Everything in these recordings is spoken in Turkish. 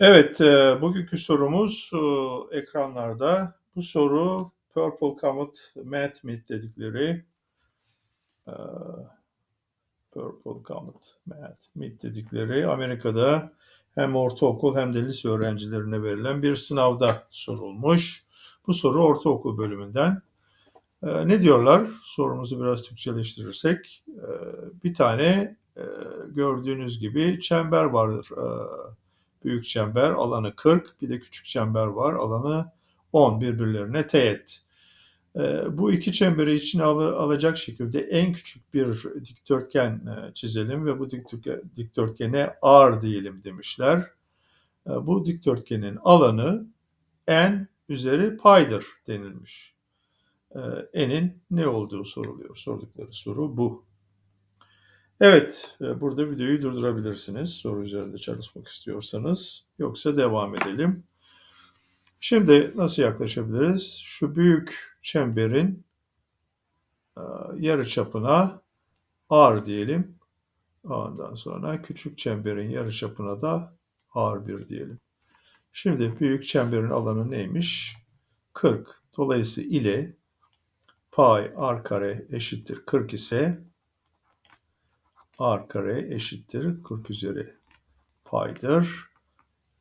Evet, e, bugünkü sorumuz e, ekranlarda. Bu soru Purple Comet Math Meet dedikleri e, Purple Comet Math Meet dedikleri Amerika'da hem ortaokul hem de lise öğrencilerine verilen bir sınavda sorulmuş. Bu soru ortaokul bölümünden. E, ne diyorlar? Sorumuzu biraz Türkçeleştirirsek. E, bir tane e, gördüğünüz gibi çember vardır. E, büyük çember alanı 40 bir de küçük çember var alanı 10 birbirlerine teğet. E, bu iki çemberi içine al alacak şekilde en küçük bir dikdörtgen e, çizelim ve bu dikdörtgene R diyelim demişler. E, bu dikdörtgenin alanı n üzeri paydır denilmiş. E, n'in ne olduğu soruluyor. Sordukları soru bu. Evet, e, burada videoyu durdurabilirsiniz soru üzerinde çalışmak istiyorsanız. Yoksa devam edelim. Şimdi nasıl yaklaşabiliriz? Şu büyük çemberin e, yarı çapına R diyelim. Ondan sonra küçük çemberin yarı çapına da R1 diyelim. Şimdi büyük çemberin alanı neymiş? 40. Dolayısıyla ile pay r kare eşittir 40 ise r kare eşittir 40 üzeri paydır.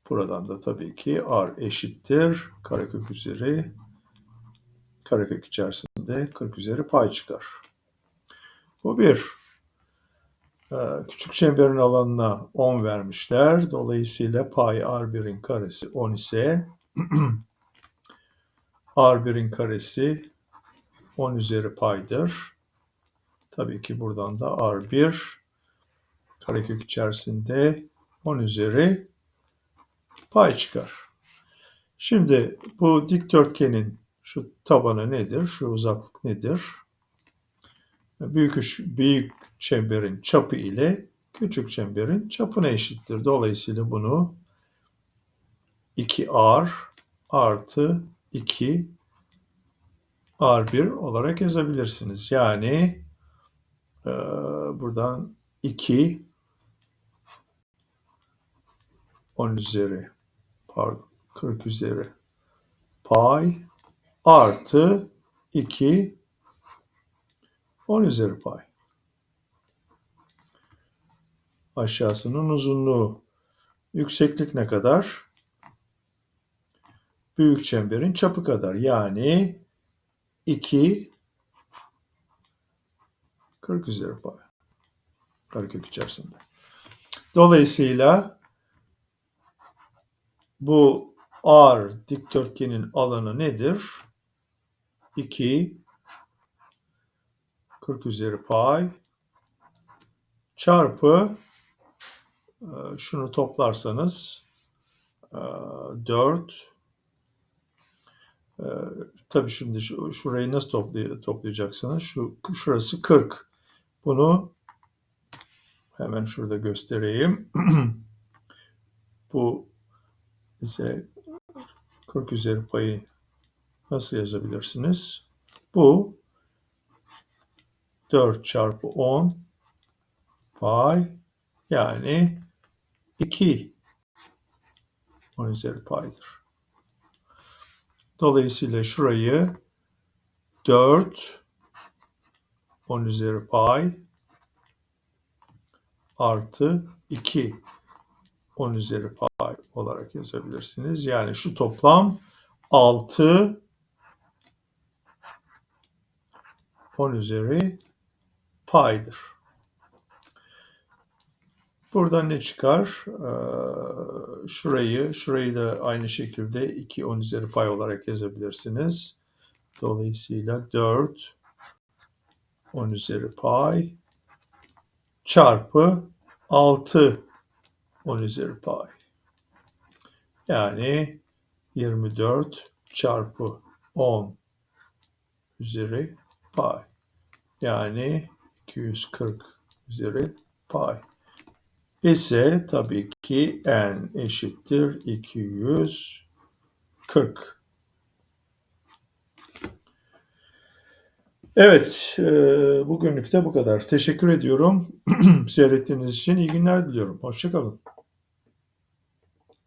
Buradan da tabii ki r eşittir karekök üzeri karekök içerisinde 40 üzeri pay çıkar. Bu bir. Ee, küçük çemberin alanına 10 vermişler. Dolayısıyla pay r1'in karesi 10 ise r1'in karesi 10 üzeri paydır. Tabii ki buradan da r1 karekök içerisinde 10 üzeri pay çıkar. Şimdi bu dikdörtgenin şu tabanı nedir? Şu uzaklık nedir? Büyük, büyük çemberin çapı ile küçük çemberin çapına eşittir. Dolayısıyla bunu 2r artı 2 r1 olarak yazabilirsiniz. Yani e, buradan 2 10 üzeri pardon 40 üzeri pay artı 2 10 üzeri pay. Aşağısının uzunluğu. Yükseklik ne kadar? Büyük çemberin çapı kadar. Yani 2 40 üzeri pay. Karekök içerisinde. Dolayısıyla bu R dikdörtgenin alanı nedir? 2 40 üzeri pay çarpı e, şunu toplarsanız 4 e, e, tabii şimdi şurayı nasıl toplay toplayacaksınız? Şu şurası 40. Bunu hemen şurada göstereyim. Bu ise 40 üzeri payı nasıl yazabilirsiniz? Bu 4 çarpı 10 pay yani 2 10 üzeri paydır. Dolayısıyla şurayı 4 10 üzeri pay artı 2 10 üzeri pay olarak yazabilirsiniz. Yani şu toplam 6 10 üzeri paydır. Buradan ne çıkar? Ee, şurayı, şurayı da aynı şekilde 2 10 üzeri pay olarak yazabilirsiniz. Dolayısıyla 4 10 üzeri pay çarpı 6 10 üzeri pay. Yani 24 çarpı 10 üzeri pay. Yani 240 üzeri pay. İse tabii ki n eşittir 240. Evet, e, bugünlük de bu kadar. Teşekkür ediyorum. Seyrettiğiniz için iyi günler diliyorum. Hoşçakalın.